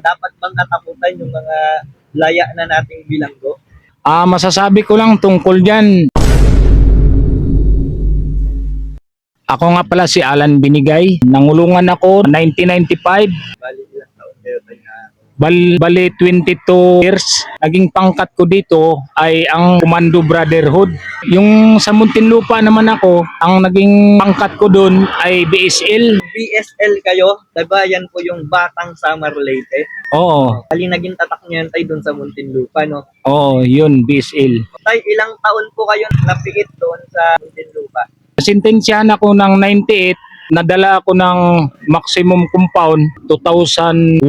dapat bang katakutan yung mga laya na nating bilanggo? Ah, masasabi ko lang tungkol diyan. Ako nga pala si Alan Binigay. Nangulungan ako 1995. Bali Bal bali 22 years. Naging pangkat ko dito ay ang Commando Brotherhood. Yung sa Muntinlupa naman ako, ang naging pangkat ko doon ay BSL. BSL kayo, diba yan po yung Batang Summer Leyte. Oo, Bali naging tatak niyo yan tayo dun sa Muntinlupa, no? oo, yun, BSL. Tay, ilang taon po kayo napiit doon sa Muntinlupa? Sintensyahan ako ng 98, nadala ako ng maximum compound 2001.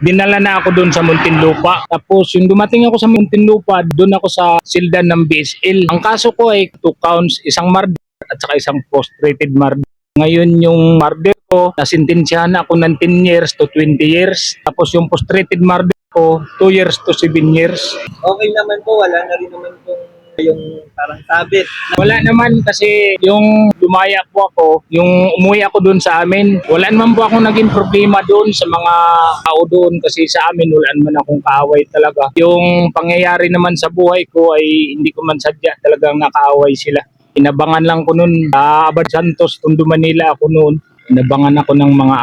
Dinala na ako doon sa Muntinlupa. Tapos yung dumating ako sa Muntinlupa, doon ako sa sildan ng BSL. Ang kaso ko ay two counts, isang murder at saka isang frustrated murder. Ngayon yung murder ko, nasintensyahan ako ng 10 years to 20 years. Tapos yung frustrated murder ko, 2 years to 7 years. Okay naman po, wala na rin naman pong yung parang sabit. Wala naman kasi yung lumaya po ako, yung umuwi ako doon sa amin, wala naman po ako naging problema doon sa mga tao doon kasi sa amin wala naman akong kaaway talaga. Yung pangyayari naman sa buhay ko ay hindi ko man sadya talagang nakaaway sila. Inabangan lang ko noon sa Abad Santos, Tondo Manila ako noon. Inabangan ako ng mga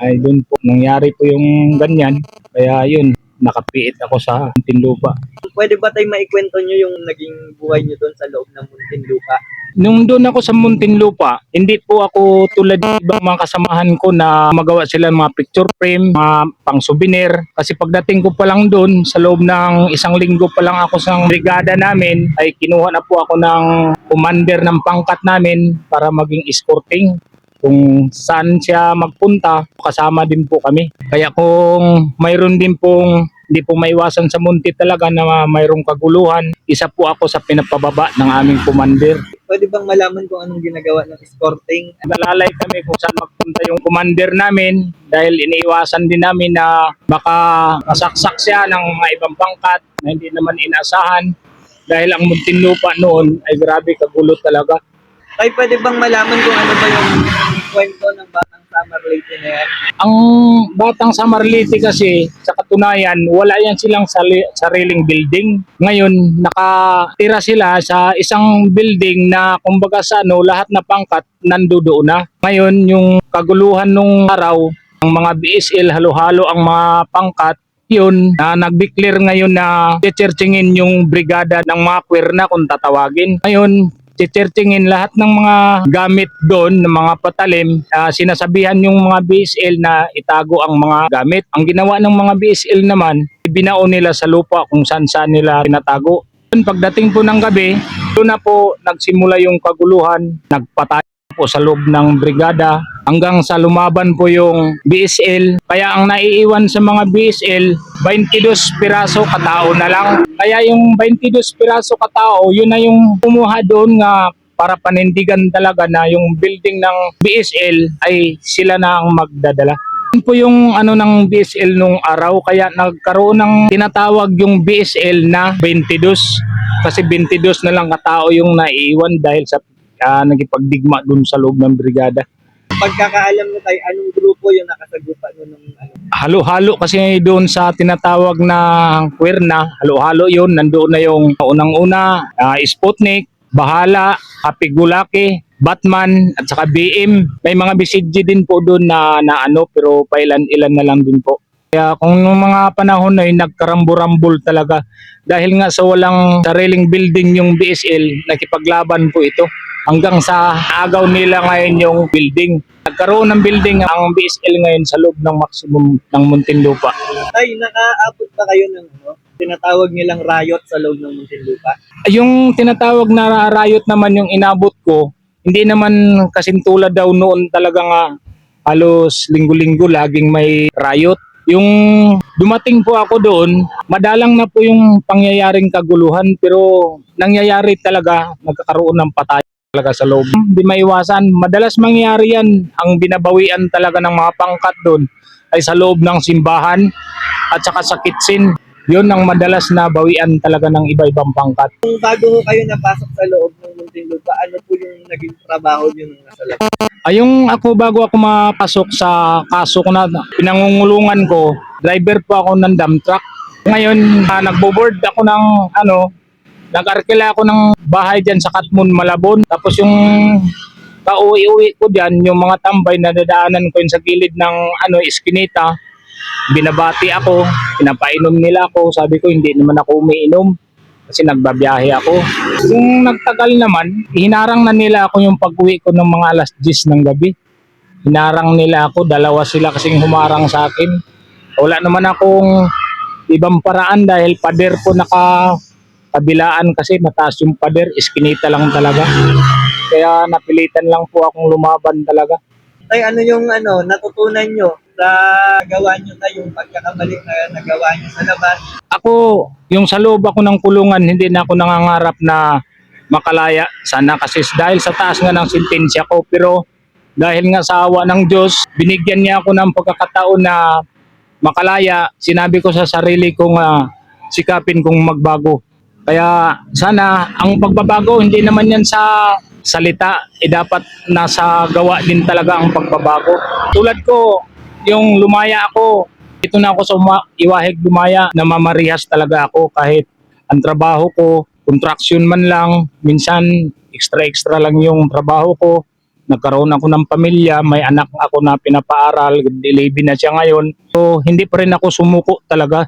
ay doon po nangyari po yung ganyan. Kaya yun, nakapiit ako sa Tinlupa. Pwede ba tayo maikwento nyo yung naging buhay nyo doon sa loob ng Muntinlupa? Nung doon ako sa Muntinlupa, hindi po ako tulad ng ibang mga kasamahan ko na magawa sila ng mga picture frame, mga pang souvenir. Kasi pagdating ko pa lang doon, sa loob ng isang linggo pa lang ako sa brigada namin, ay kinuha na po ako ng commander ng pangkat namin para maging escorting kung saan siya magpunta, kasama din po kami. Kaya kung mayroon din pong hindi po maiwasan sa munti talaga na mayroong kaguluhan, isa po ako sa pinapababa ng aming commander. Pwede bang malaman kung anong ginagawa ng escorting? Nalalay kami kung saan magpunta yung commander namin dahil iniiwasan din namin na baka masaksak siya ng mga ibang pangkat na hindi naman inasahan dahil ang Muntinlupa noon ay grabe kagulo talaga. Tay, pwede bang malaman kung ano ba yung kwento ng Batang Leyte na yan? Ang batang Samarlite kasi sa katunayan wala yan silang sariling building. Ngayon nakatira sila sa isang building na kumbaga sa ano lahat na pangkat nandoon na. Ngayon yung kaguluhan nung araw ang mga BSL halo-halo ang mga pangkat yun na nag-declare ngayon na chicherchingin yung brigada ng mga queer na kung tatawagin. Ngayon, chicherchingin lahat ng mga gamit doon, ng mga patalim, ah, sinasabihan yung mga BSL na itago ang mga gamit. Ang ginawa ng mga BSL naman, ibinao nila sa lupa kung saan saan nila tinatago. Pagdating po ng gabi, doon na po nagsimula yung kaguluhan, nagpatay po sa loob ng brigada hanggang sa lumaban po yung BSL. Kaya ang naiiwan sa mga BSL, 22 piraso katao na lang. Kaya yung 22 piraso katao, yun na yung kumuha doon nga para panindigan talaga na yung building ng BSL ay sila na ang magdadala. Yun po yung ano ng BSL nung araw kaya nagkaroon ng tinatawag yung BSL na 22 kasi 22 na lang katao yung naiiwan dahil sa uh, nagipagdigma dun sa loob ng brigada. Pagkakaalam mo tayo, anong grupo yung nakasagupa nyo ng ano? Halo-halo kasi doon sa tinatawag na queer na, halo-halo yun, nandoon na yung unang-una, ah, Sputnik, Bahala, Happy Gulaki, Batman, at saka BM. May mga BCG din po doon na, na ano, pero pailan-ilan na lang din po. Kaya kung nung mga panahon na yun, nagkarambo-rambol talaga. Dahil nga sa walang sariling building yung BSL, nakipaglaban po ito. Hanggang sa agaw nila ngayon yung building. Nagkaroon ng building ang BSL ngayon sa loob ng maximum ng Muntinlupa. Tay, nakaabot ba kayo ng ano? Tinatawag nilang riot sa loob ng Muntinlupa? Yung tinatawag na riot naman yung inabot ko, hindi naman kasintulad daw noon talaga nga halos linggo-linggo laging may riot. Yung dumating po ako doon, madalang na po yung pangyayaring kaguluhan pero nangyayari talaga, nagkakaroon ng patay talaga sa loob. Hindi maiwasan, madalas mangyayari yan. Ang binabawian talaga ng mga pangkat doon ay sa loob ng simbahan at saka sa kitchen. Yun ang madalas na bawian talaga ng iba-ibang pangkat. Kung bago ho kayo napasok sa loob ng Muntinlupa, ano po yung naging trabaho nyo nung nasa loob? Ay, yung ako bago ako mapasok sa kaso ko na pinangungulungan ko, driver po ako ng dump truck. Ngayon, uh, nagbo-board ako ng ano, nag-arkila ako ng bahay diyan sa Katmon, Malabon. Tapos yung pauwi-uwi ko diyan, yung mga tambay na dadaanan ko yun sa gilid ng ano, iskinita, binabati ako, pinapainom nila ako. Sabi ko, hindi naman ako umiinom kasi nagbabiyahe ako. Kung nagtagal naman, hinarang na nila ako yung pag-uwi ko ng mga alas 10 ng gabi. Hinarang nila ako, dalawa sila kasing humarang sa akin. Wala naman akong ibang paraan dahil pader po naka kabilaan kasi mataas yung pader, iskinita lang talaga. Kaya napilitan lang po akong lumaban talaga. Tay, ano yung ano, natutunan nyo sa gawa nyo na yung pagkakamali na nagawa nyo sa labas? Ako, yung sa loob ako ng kulungan, hindi na ako nangangarap na makalaya sana kasi dahil sa taas nga ng sentensya ko pero dahil nga sa awa ng Diyos, binigyan niya ako ng pagkakataon na makalaya. Sinabi ko sa sarili ko nga sikapin kong magbago. Kaya sana ang pagbabago hindi naman yan sa salita, eh dapat nasa gawa din talaga ang pagbabago. Tulad ko, yung lumaya ako, ito na ako sa iwahig lumaya, namamarihas talaga ako kahit ang trabaho ko, contraction man lang, minsan extra-extra lang yung trabaho ko. Nagkaroon ako ng pamilya, may anak ako na pinapaaral, delivery na siya ngayon. So, hindi pa rin ako sumuko talaga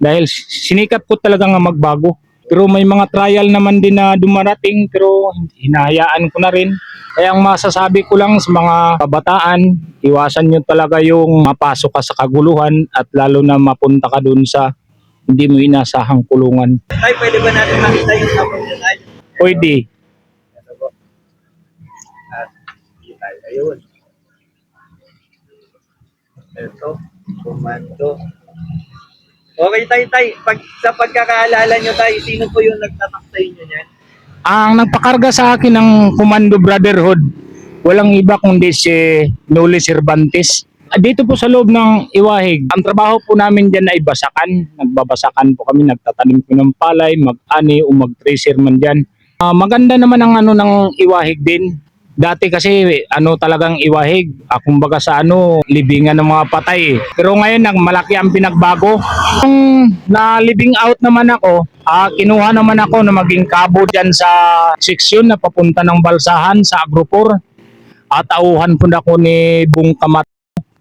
dahil sinikap ko talaga nga magbago. Pero may mga trial naman din na dumarating pero hinahayaan ko na rin. Kaya ang masasabi ko lang sa mga kabataan, iwasan nyo talaga yung mapasok ka sa kaguluhan at lalo na mapunta ka dun sa hindi mo inasahang kulungan. Tay, pwede ba natin makita yung tapos nyo na? Pwede. Ayun. Ito, komando. Okay, tay, tay. Pag, sa pagkakaalala nyo, tay, sino po yung nagtatak sa inyo niyan? Ang nagpakarga sa akin ng Commando Brotherhood, walang iba kundi si Noli Cervantes. Dito po sa loob ng Iwahig, ang trabaho po namin dyan ay basakan. Nagbabasakan po kami, nagtatanim po ng palay, mag-ani o mag-tracer man dyan. Ah, maganda naman ang ano ng Iwahig din. Dati kasi ano talagang iwahig, ah, kumbaga sa ano, libingan ng mga patay. Pero ngayon nag malaki ang pinagbago. Nung na living out naman ako, ah, kinuha naman ako na maging kabo dyan sa seksyon na papunta ng Balsahan sa Agropor. At auhan po na ako ni Bung Kamat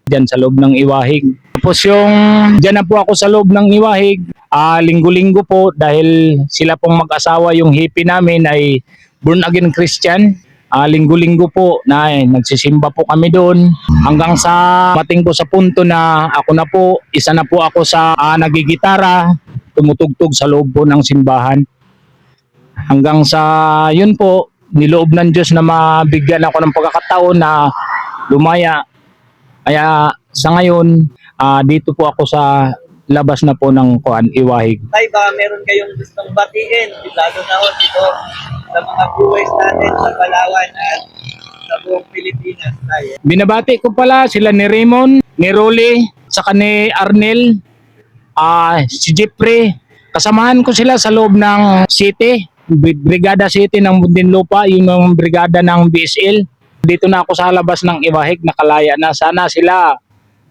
dyan sa loob ng Iwahig. Tapos yung dyan na po ako sa loob ng Iwahig, ah, linggo-linggo po dahil sila pong mag-asawa yung hippie namin ay born again Christian. Ah, linggo-linggo po na eh, nagsisimba po kami doon hanggang sa mating po sa punto na ako na po, isa na po ako sa ah, nagigitara, tumutugtog sa loob po ng simbahan. Hanggang sa yun po, niloob ng Diyos na mabigyan ako ng pagkakataon na lumaya. Kaya sa ngayon, ah, dito po ako sa labas na po ng Kuan Iwahig. Tay, baka meron kayong gustong batiin, lalo na ho dito sa mga viewers natin sa Palawan at sa buong Pilipinas. Tay, Binabati ko pala sila ni Raymond, ni Rolly, saka ni Arnel, ah si Jeffrey. Kasamahan ko sila sa loob ng city, Bri- Brigada City ng Muntinlupa, yung mga brigada ng BSL. Dito na ako sa labas ng Iwahig, nakalaya na. Sana sila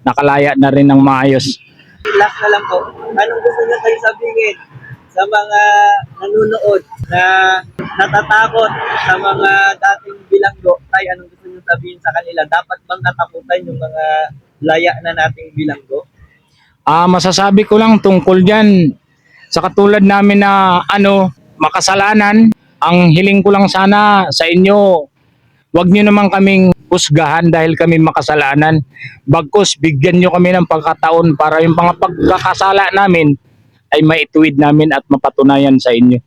nakalaya na rin ng maayos. Last na lang po, anong gusto niyo tayo sabihin sa mga nanonood na natatakot sa mga dating bilanggo? Tay, anong gusto niyo sabihin sa kanila? Dapat bang katakutan yung mga laya na nating bilanggo? Ah, masasabi ko lang tungkol diyan sa katulad namin na ano, makasalanan, ang hiling ko lang sana sa inyo, wag niyo naman kaming husgahan dahil kami makasalanan. Bagkus bigyan niyo kami ng pagkataon para yung mga pagkakasala namin ay maituwid namin at mapatunayan sa inyo.